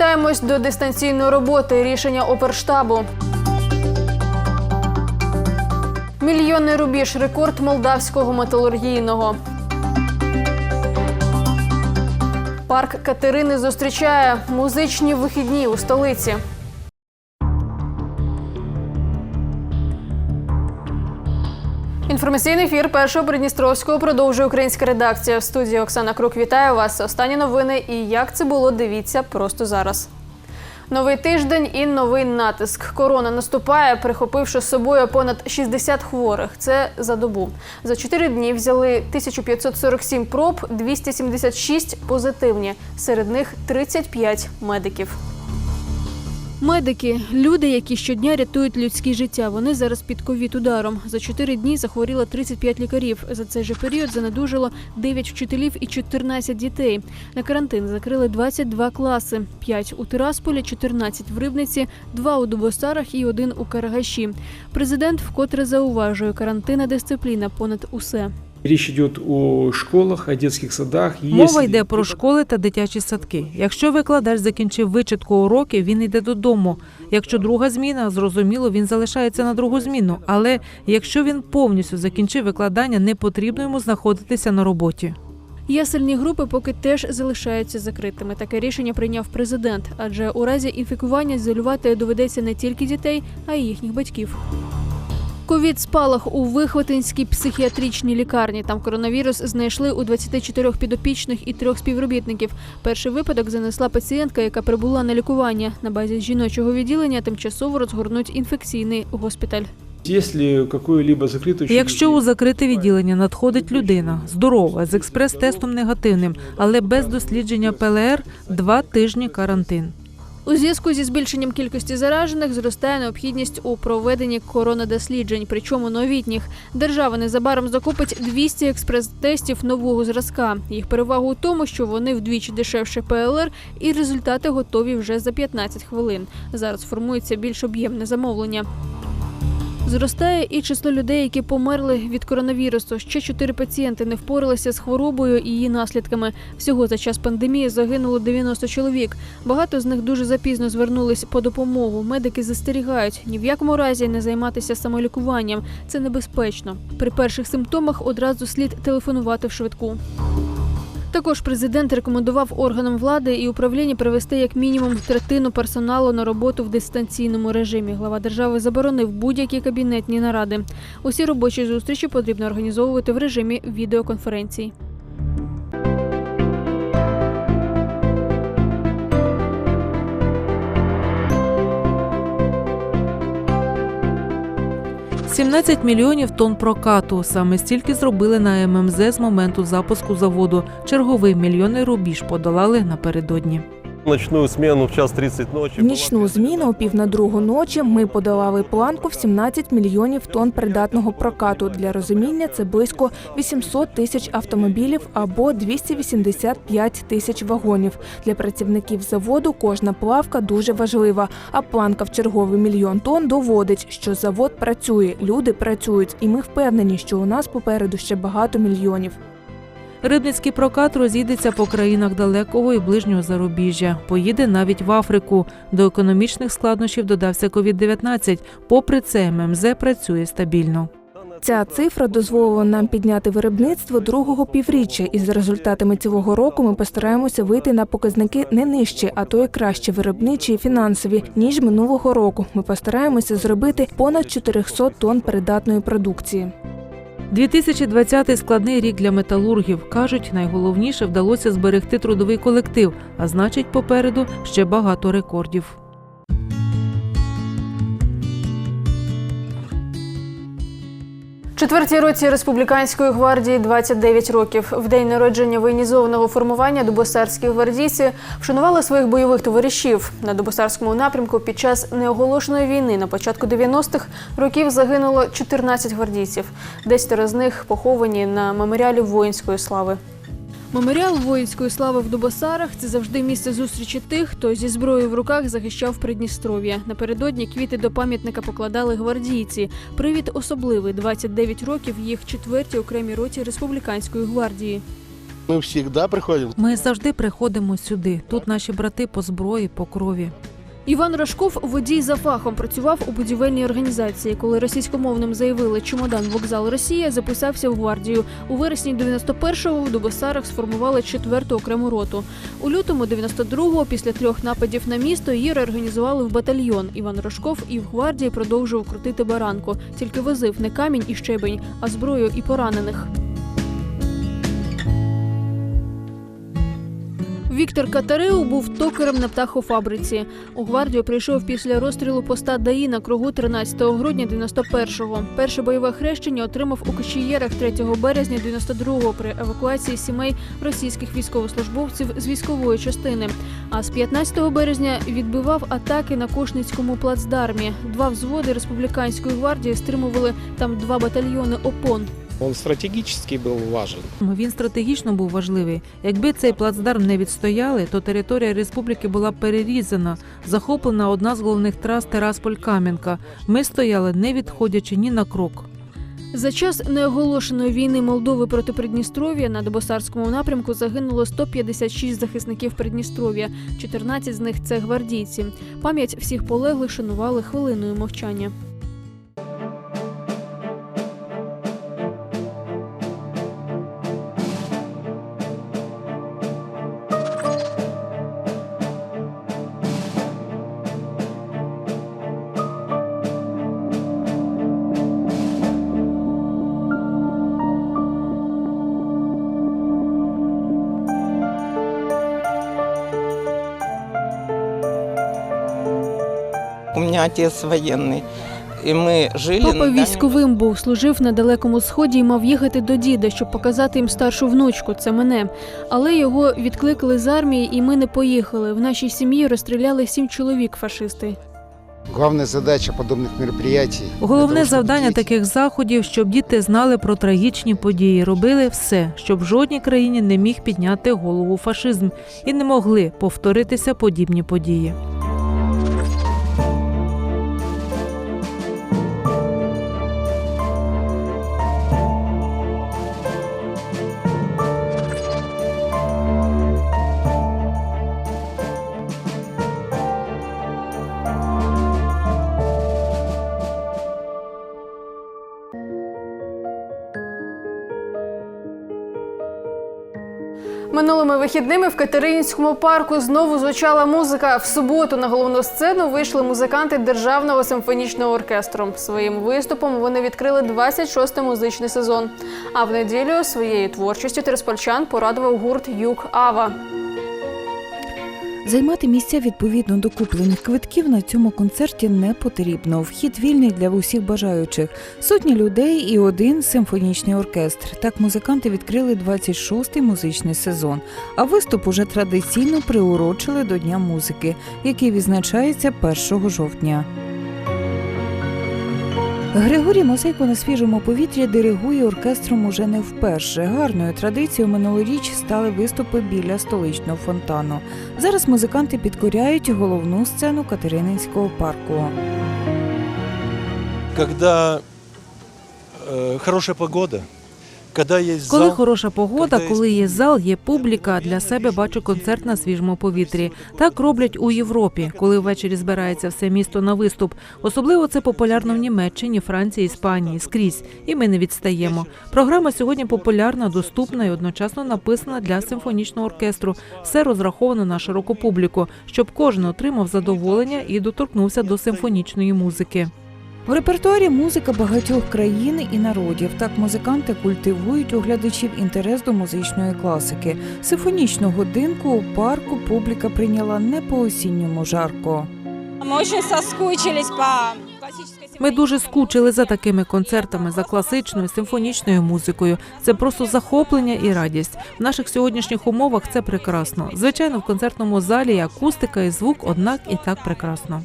Повертаємось до дистанційної роботи. Рішення оперштабу. Мільйонний рубіж рекорд молдавського металургійного. Парк Катерини зустрічає музичні вихідні у столиці. Інформаційний ефір першого Придністровського продовжує українська редакція. В студії Оксана Крук вітаю вас. Останні новини і як це було, дивіться просто зараз. Новий тиждень і новий натиск. Корона наступає, прихопивши з собою понад 60 хворих. Це за добу. За 4 дні взяли 1547 проб, 276 позитивні. Серед них 35 медиків. Медики люди, які щодня рятують людське життя. Вони зараз під ковід ударом. За чотири дні захворіло 35 лікарів. За цей же період занедужало 9 вчителів і 14 дітей. На карантин закрили 22 класи: 5 у Тирасполі, 14 в Рибниці, 2 у Дубосарах і 1 у Карагаші. Президент вкотре зауважує карантинна дисципліна понад усе. Річ йде у школах, о дитячих садах. Мова йде про школи та дитячі садки. Якщо викладач закінчив вичитку уроків, він йде додому. Якщо друга зміна, зрозуміло, він залишається на другу зміну. Але якщо він повністю закінчив викладання, не потрібно йому знаходитися на роботі. Ясельні групи поки теж залишаються закритими. Таке рішення прийняв президент, адже у разі інфікування ізолювати доведеться не тільки дітей, а й їхніх батьків. Ковід спалах у Вихватинській психіатричній лікарні. Там коронавірус знайшли у 24 підопічних і трьох співробітників. Перший випадок занесла пацієнтка, яка прибула на лікування. На базі жіночого відділення тимчасово розгорнуть інфекційний госпіталь. Якщо у закрите відділення надходить людина здорова з експрес-тестом негативним, але без дослідження ПЛР, два тижні карантин. У зв'язку зі збільшенням кількості заражених зростає необхідність у проведенні коронадосліджень, причому новітніх. Держава незабаром закупить 200 експрес-тестів нового зразка. Їх перевага у тому, що вони вдвічі дешевше ПЛР, і результати готові вже за 15 хвилин. Зараз формується більш об'ємне замовлення. Зростає і число людей, які померли від коронавірусу. Ще чотири пацієнти не впоралися з хворобою і її наслідками. Всього за час пандемії загинуло 90 чоловік. Багато з них дуже запізно звернулись по допомогу. Медики застерігають ні в якому разі не займатися самолікуванням. Це небезпечно. При перших симптомах одразу слід телефонувати в швидку. Також президент рекомендував органам влади і управління привести як мінімум третину персоналу на роботу в дистанційному режимі. Глава держави заборонив будь-які кабінетні наради. Усі робочі зустрічі потрібно організовувати в режимі відеоконференцій. – 17 мільйонів тонн прокату. Саме стільки зробили на ММЗ з моменту запуску заводу. Черговий мільйонний рубіж подолали напередодні. Ночную смену в час 30 ночи. В нічну зміну о пів на другу ночі ми подолали планку в 17 мільйонів тонн придатного прокату. Для розуміння це близько 800 тисяч автомобілів або 285 тисяч вагонів. Для працівників заводу кожна плавка дуже важлива. А планка в черговий мільйон тонн доводить, що завод працює, люди працюють, і ми впевнені, що у нас попереду ще багато мільйонів. Рибницький прокат розійдеться по країнах далекого і ближнього зарубіжжя. Поїде навіть в Африку. До економічних складнощів додався COVID-19. Попри це, ММЗ працює стабільно. Ця цифра дозволила нам підняти виробництво другого півріччя, і за результатами цього року ми постараємося вийти на показники не нижчі, а то й краще виробничі і фінансові ніж минулого року. Ми постараємося зробити понад 400 тонн передатної продукції. 2020 – складний рік для металургів. Кажуть, найголовніше вдалося зберегти трудовий колектив, а значить, попереду ще багато рекордів. Четвертій році республіканської гвардії 29 років. В день народження воєнізованого формування дубосарські гвардійці вшанували своїх бойових товаришів на дубосарському напрямку. Під час неоголошеної війни на початку 90-х років загинуло 14 гвардійців. Десятеро з них поховані на меморіалі воїнської слави. Меморіал воїнської слави в Дубосарах це завжди місце зустрічі тих, хто зі зброєю в руках захищав Придністров'я. Напередодні квіти до пам'ятника покладали гвардійці. Привід особливий 29 років їх четвертій окремій роті республіканської гвардії. Мы всегда приходимо. Ми завжди приходимо сюди. Тут наші брати по зброї, по крові. Іван Рожков, водій за фахом, працював у будівельній організації. Коли російськомовним заявили чемодан вокзал Росія, записався в гвардію. У вересні 91-го в Дубосарах сформували четверту окрему роту. У лютому 92-го, після трьох нападів на місто, її реорганізували в батальйон. Іван Рожков і в гвардії продовжував крутити баранку. Тільки возив не камінь і щебень, а зброю і поранених. Віктор Катареу був токарем на птахофабриці. У гвардію прийшов після розстрілу поста ДАІ на кругу 13 грудня 91-го. Перше бойове хрещення отримав у Кочієрах 3 березня 92-го при евакуації сімей російських військовослужбовців з військової частини. А з 15 березня відбивав атаки на Кошницькому плацдармі. Два взводи республіканської гвардії стримували там два батальйони ОПОН. Он стратегически был важен. Він стратегічно був важливий. Якби цей плацдарм не відстояли, то територія республіки була перерізана, захоплена одна з головних трас Терасполь-Кам'янка. Ми стояли, не відходячи ні на крок. За час неоголошеної війни Молдови проти Придністров'я на Добосарському напрямку загинуло 156 захисників Придністров'я. 14 з них це гвардійці. Пам'ять всіх полеглих шанували хвилиною мовчання. У меня отец военный, и мы жили на Папа дальнем військовим був, служив на далекому сході і мав їхати до діда, щоб показати їм старшу внучку. Це мене. Але його відкликали з армії, і ми не поїхали. В нашій сім'ї розстріляли сім чоловік фашисти. Главная задача подобных мероприятий. для Головне того, чтобы завдання дети таких заходів, щоб діти знали про трагічні події, робили все, щоб в жодній країні не міг підняти голову фашизм і не могли повторитися подібні події. Вихідними в Катеринському парку знову звучала музика. В суботу на головну сцену вийшли музиканти Державного симфонічного оркестру. Своїм виступом вони відкрили 26-й музичний сезон. А в неділю своєю творчістю тереспольчан порадував гурт Юг Ава. Займати місця відповідно до куплених квитків на цьому концерті не потрібно. Вхід вільний для усіх бажаючих. Сотні людей і один симфонічний оркестр. Так музиканти відкрили 26-й музичний сезон. А виступ уже традиційно приурочили до Дня музики, який відзначається 1 жовтня. Григорій Мосейко на свіжому повітрі диригує оркестром уже не вперше. Гарною традицією минулоріч стали виступи біля столичного фонтану. Зараз музиканти підкоряють головну сцену Катерининського парку. Коли хороша погода, Коли хороша погода, Коли є- зал, є публіка. Для себе бачу концерт на свіжому повітрі. Так роблять у Європі, коли ввечері збирається все місто на виступ. Особливо це популярно в Німеччині, Франції, Іспанії скрізь. І ми не відстаємо. Програма сьогодні популярна, доступна і одночасно написана для симфонічного оркестру. Все розраховано на широку публіку, щоб кожен отримав задоволення і доторкнувся до симфонічної музики. В репертуарі музика багатьох країн і народів. Так музиканти культивують у глядачів інтерес до музичної класики. Симфонічну годинку у парку публіка прийняла не по осінньому жарко. Ми дуже соскучились по Ми дуже скучили за такими концертами, за класичною симфонічною музикою. Це просто захоплення і радість. В наших сьогоднішніх умовах це прекрасно. Звичайно, в концертному залі і акустика і звук, однак і так прекрасно.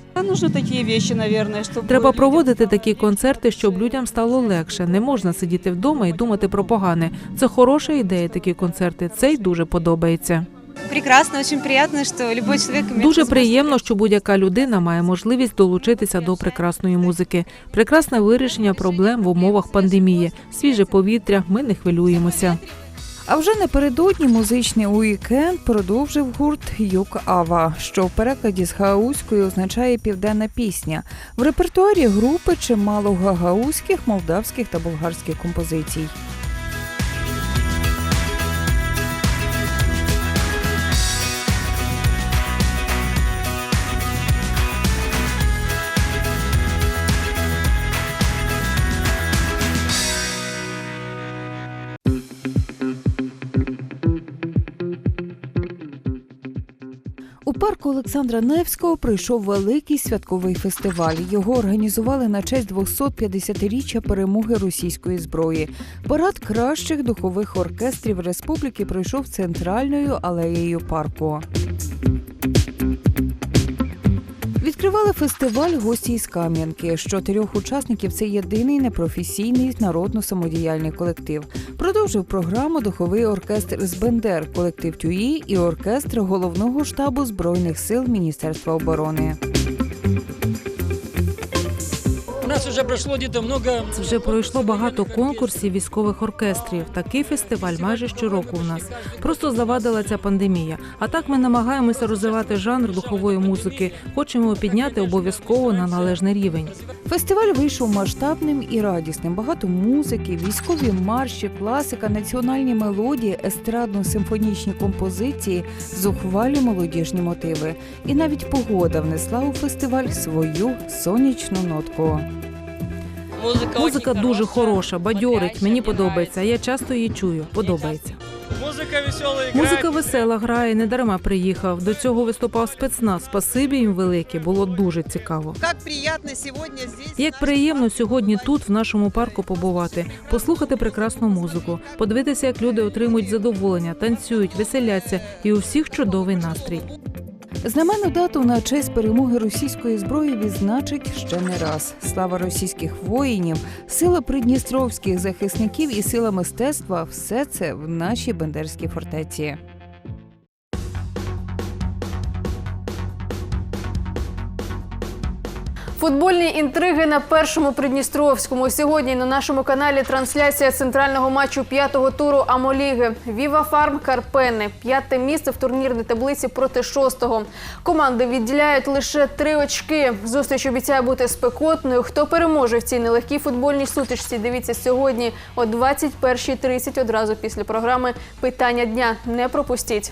Наверное, Треба проводити такі концерти, щоб людям стало легше. Не можна сидіти вдома і думати про погане. Це хороша ідея. Такі концерти. Це й дуже подобається. Прекрасно, очень приятно, что любой человек Дуже приємно, що будь-яка людина має можливість долучитися до прекрасної музики. Прекрасне вирішення проблем в умовах пандемії. Свіже повітря. Ми не хвилюємося. А вже напередодні музичний уікенд продовжив гурт Юк Ава, що в перекладі з гагаузької означає південна пісня. В репертуарі групи чимало гагаузьких, молдавських та болгарських композицій. Олександра Невського пройшов великий святковий фестиваль. Його організували на честь 250-річчя перемоги російської зброї. Парад кращих духових оркестрів республіки пройшов центральною алеєю парку. Відкривали фестиваль гості із Кам'янки. З чотирьох учасників це єдиний непрофесійний народно-самодіяльний колектив. Продовжив програму духовий оркестр з Бендер, колектив Тюї і оркестр головного штабу збройних сил Міністерства оборони. Нас уже прошло где-то много... Вже пройшло багато конкурсів військових оркестрів. Такий фестиваль майже щороку у нас. Просто завадила ця пандемія. А так ми намагаємося розвивати жанр духової музики. Хочемо його підняти обов'язково на належний рівень. Фестиваль вийшов масштабним і радісним. Багато музики, військові марші, класика, національні мелодії, естрадно-симфонічні композиції, зухвалі молодіжні мотиви. І навіть погода внесла у фестиваль свою сонячну нотку. Музыка, Музика дуже хороша, бадьорить. Мені подобається. Я часто її чую. Подобається. Музыка веселая Музика весела грає, не дарма приїхав. До цього виступав спецназ. Спасибі їм велике. Було дуже цікаво. Как приятно сегодня здесь. Як приємно сьогодні тут, в нашому парку, побувати, послухати прекрасну музику, подивитися, як люди отримують задоволення, танцюють, веселяться, і у всіх чудовий настрій. Знаменну дату на честь перемоги російської зброї відзначить ще не раз. Слава російських воїнів, сила придністровських захисників і сила мистецтва все це в нашій бендерській фортеці. Футбольні інтриги на першому Придністровському. Сьогодні на нашому каналі трансляція центрального матчу п'ятого туру Амоліги. Віва Фарм Карпени. П'яте місце в турнірній таблиці проти шостого. Команди відділяють лише три очки. Зустріч обіцяє бути спекотною. Хто переможе в цій нелегкій футбольній сутичці? Дивіться сьогодні о 21.30 одразу після програми Питання дня. Не пропустіть.